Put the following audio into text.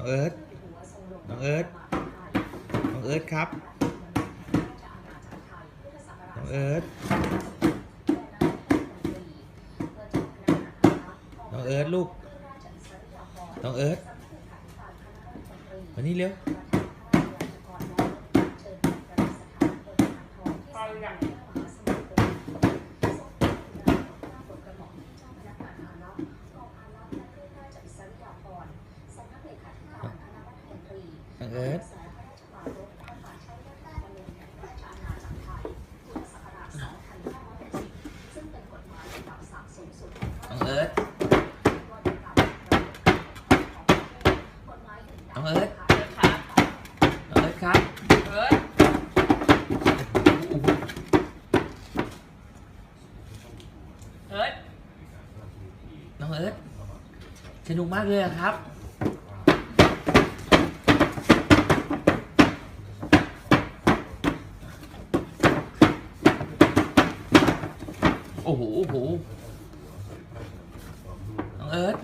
น้องเอิร์ธน้องเอิร์ธน้องเอิร์ธครับ น้องเอิร์ธน้องเอิร์ธลูก น้องเอิร์ธมานี่เร็ว น้องเอิร์ธน้องเอิร์ธน้องเอิร์ธครับน้องเอิร์ธครับเอิร์ธโอ้โหเอิร์ธน้องเอิร์ธสนุกมากเลยอะครับ อ้โหโอ้โหน้องเอิร์ธ